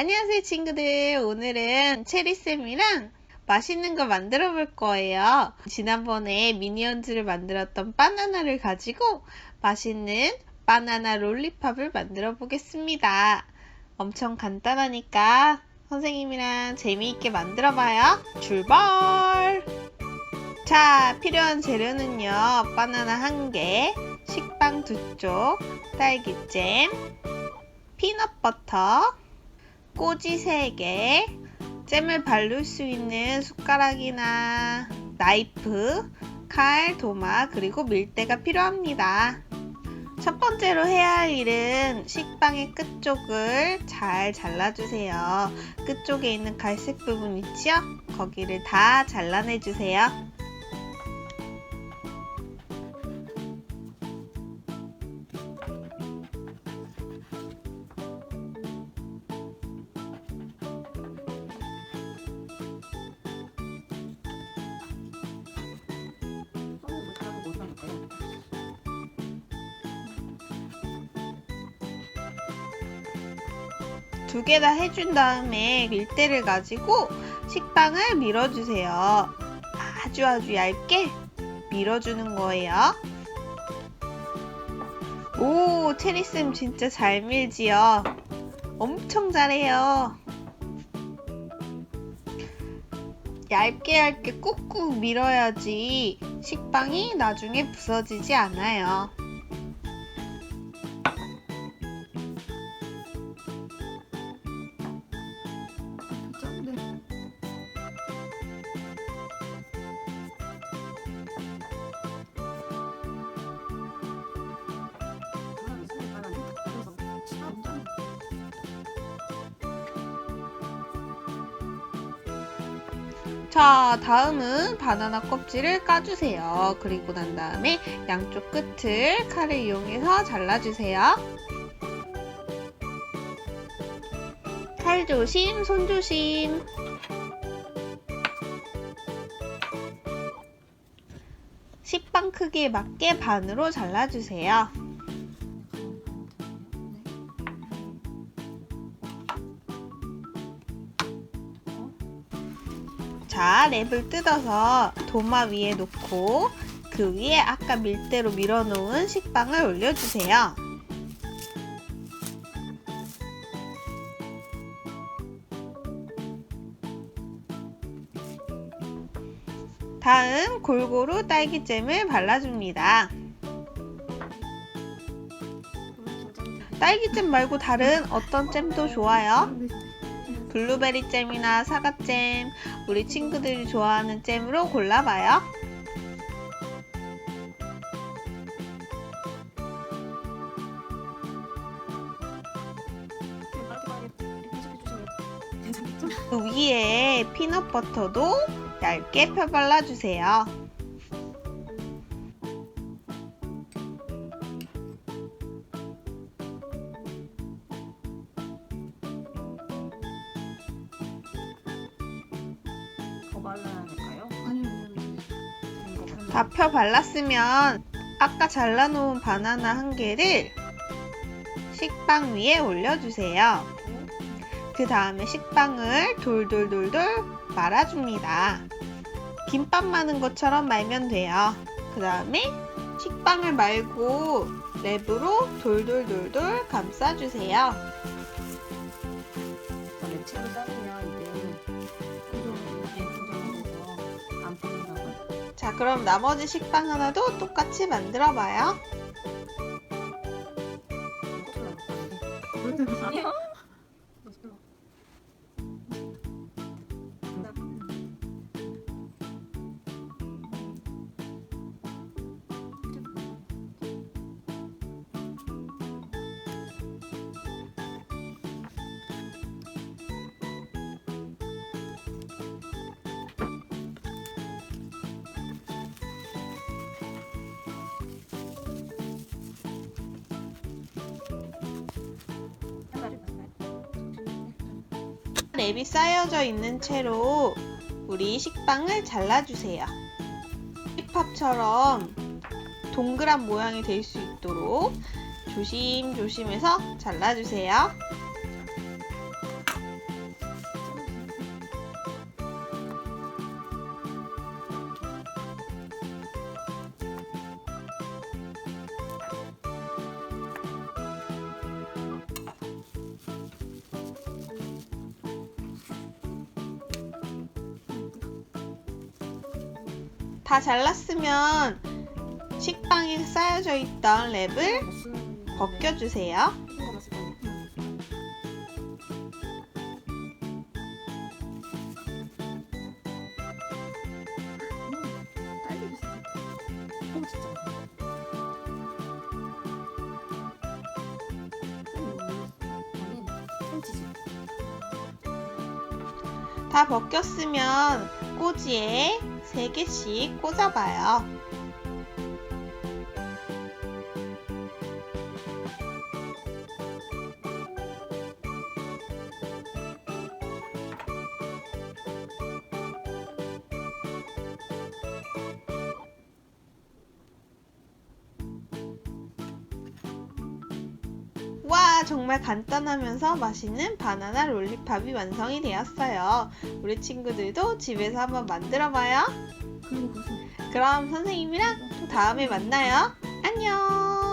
안녕하세요 친구들. 오늘은 체리쌤이랑 맛있는 거 만들어 볼 거예요. 지난번에 미니언즈를 만들었던 바나나를 가지고 맛있는 바나나 롤리팝을 만들어 보겠습니다. 엄청 간단하니까 선생님이랑 재미있게 만들어 봐요. 출발! 자 필요한 재료는요. 바나나 1개 식빵 2쪽 딸기잼 피넛버터 꼬지 3개, 잼을 바를 수 있는 숟가락이나 나이프, 칼, 도마, 그리고 밀대가 필요합니다. 첫 번째로 해야 할 일은 식빵의 끝쪽을 잘 잘라주세요. 끝쪽에 있는 갈색 부분 있죠? 거기를 다 잘라내주세요. 두 개 다 해준 다음에 밀대를 가지고 식빵을 밀어주세요. 아주 아주 얇게 밀어주는 거예요. 오, 체리쌤 진짜 잘 밀지요. 엄청 잘해요. 얇게 얇게 꾹꾹 밀어야지 식빵이 나중에 부서지지 않아요. 자, 다음은 바나나 껍질을 까주세요. 그리고 난 다음에 양쪽 끝을 칼을 이용해서 잘라주세요. 칼 조심, 손 조심. 식빵 크기에 맞게 반으로 잘라주세요. 자, 랩을 뜯어서 도마 위에 놓고 그 위에 아까 밀대로 밀어놓은 식빵을 올려주세요. 다음 골고루 딸기잼을 발라줍니다. 딸기잼 말고 다른 어떤 잼도 좋아요. 블루베리 잼이나 사과잼, 우리 친구들이 좋아하는 잼으로 골라봐요. 그 위에 피넛버터도 얇게 펴 발라주세요. 발라야 될까요? 다 펴 발랐으면 아까 잘라놓은 바나나 한 개를 식빵 위에 올려주세요. 그 다음에 식빵을 돌돌돌돌 말아줍니다. 김밥 마는 것처럼 말면 돼요. 그 다음에 식빵을 말고 랩으로 돌돌돌돌 감싸주세요. 자, 그럼 나머지 식빵 하나도 똑같이 만들어 봐요. 아니요. 랩이 쌓여져 있는 채로 우리 식빵을 잘라주세요. 힙합처럼 동그란 모양이 될 수 있도록 조심조심해서 잘라주세요. 다 잘랐으면 식빵에 쌓여져 있던 랩을 벗겨주세요. 다 벗겼으면 꼬지에 3개씩 꽂아봐요. 정말 간단하면서 맛있는 바나나 롤리팝이 완성이 되었어요. 우리 친구들도 집에서 한번 만들어 봐요. 그리고 무슨 그럼 선생님이랑 또 다음에 만나요. 안녕!